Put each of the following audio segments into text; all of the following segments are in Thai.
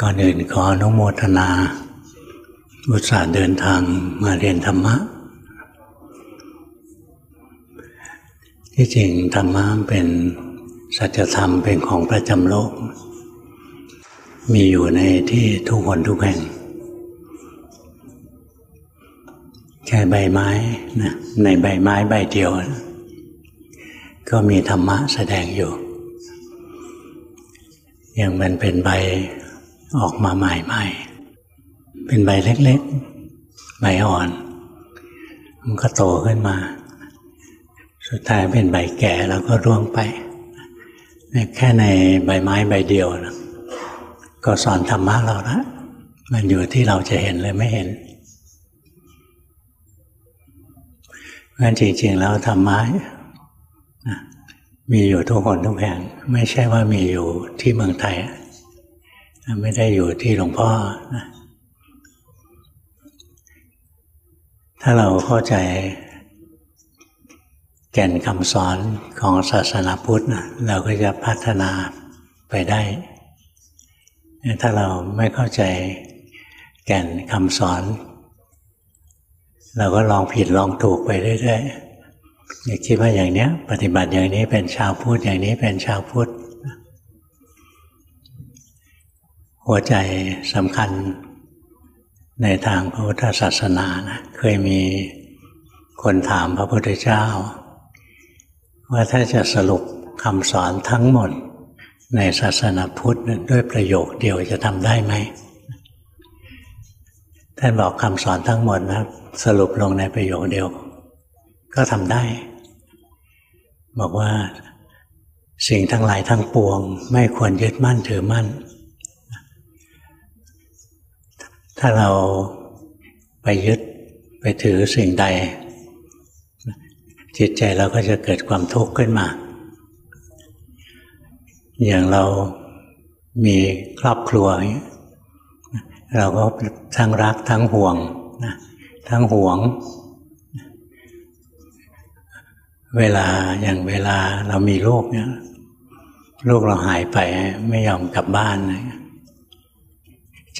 ก่อนอื่นขออนุโมทนา อุตส่าห์เดินทางมาเรียนธรรมะ ที่จริงธรรมะเป็นสัจธรรมเป็นของประจำโลก มีอยู่ในที่ทุกคนทุกแห่ง แค่ใบไม้นะในใบไม้ใบเดียว ก็มีธรรมะแสดงอยู่ อย่างมันเป็นใบ ออกมาใหม่ๆเป็นใบเล็กๆ ใบอ่อน มันก็โตขึ้นมา สุดท้ายเป็นใบแก่แล้วก็ร่วงไป แค่ในใบไม้ใบเดียวนะก็สอนธรรมะเราละมันอยู่ที่เราจะเห็นหรือไม่เห็นเพราะฉะนั้นจริง ๆ แล้วธรรมะมีอยู่ทุกคนทุกแห่ง ไม่ใช่ว่ามีอยู่ที่เมืองไทย ไม่ได้อยู่ที่หลวงพ่อนะถ้าเราเข้าใจแก่นคำสอนของศาสนาพุทธนะเราก็จะพัฒนาไปได้ ถ้าเราไม่เข้าใจแก่นคำสอน เราก็ลองผิดลองถูกไปเรื่อยๆอย่าคิดว่าอย่างนี้ปฏิบัติอย่างนี้เป็นชาวพุทธอย่างนี้เป็นชาวพุทธ หัวใจสำคัญในทางพระพุทธศาสนานะเคยมีคนถามพระพุทธเจ้า ว่าถ้าจะสรุปคำสอนทั้งหมดในศาสนาพุทธด้วยประโยคเดียวจะทำได้ไหมท่านบอกคำสอนทั้งหมดนะสรุปลงในประโยคเดียว ก็ทำได้ บอกว่าสิ่งทั้งหลายทั้งปวง ไม่ควรยึดมั่นถือมั่น ถ้าเราไปยึดไปถือสิ่งใด จิตใจเราก็จะเกิดความทุกข์ขึ้นมา อย่างเรามีครอบครัว เราก็ทั้งรักทั้งห่วงนะทั้งห่วง เวลาอย่างเวลาเรามีลูกเนี่ยลูกเราหายไปไม่ยอมกลับบ้าน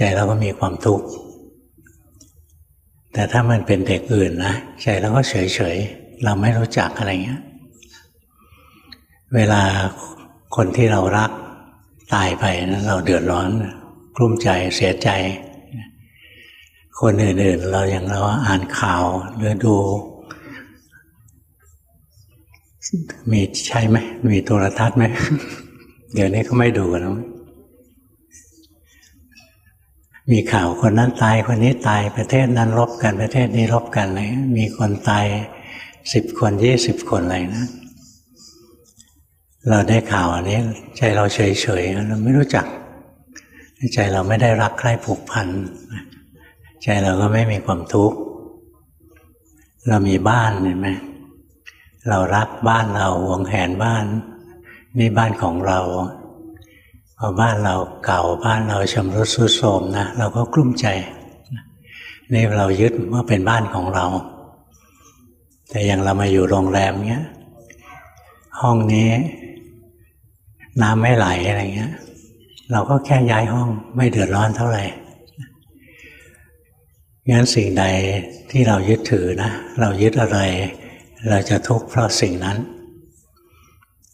ใจเราก็มีความทุกข์แต่ถ้ามันเป็นเด็กอื่นนะใจเราก็เฉยๆเราไม่รู้จักอะไรเงี้ย เวลาคนที่เรารักตายไปนะเราเดือดร้อน กลุ้มใจเสียใจ คนอื่นๆเราอย่างเราอ่านข่าวหรือดู มีใช่ไหมมีโทรทัศน์ไหม เดี๋ยวนี้เขาไม่ดูกันแล้ว มีข่าวคนนั้นตายคนนี้ตายประเทศนั้นรบกันประเทศนี้รบกันอะไรมีคนตายสิบคนยี่สิบคนอะไรนะ เราได้ข่าวอันนี้ ใจเราเฉยๆเราไม่รู้จัก ใจเราไม่ได้รักใคร่ผูกพันใจเราก็ไม่มีความทุกข์เรามีบ้านเห็นไหมเรารักบ้านเราหวงแหนบ้าน นี่บ้านของเรา พอบ้านเราเก่าบ้านเราชำรุดทรุดโทรมนะเราก็กลุ้มใจนี่เรายึดว่าเป็นบ้านของเรา แต่อย่างเรามาอยู่โรงแรมเงี้ย ห้องนี้น้ำไม่ไหลอะไรเงี้ย เราก็แค่ย้ายห้องไม่เดือดร้อนเท่าไหร่งั้นสิ่งใดที่เรายึดถือนะ เรายึดอะไร เราจะทุกข์เพราะสิ่งนั้น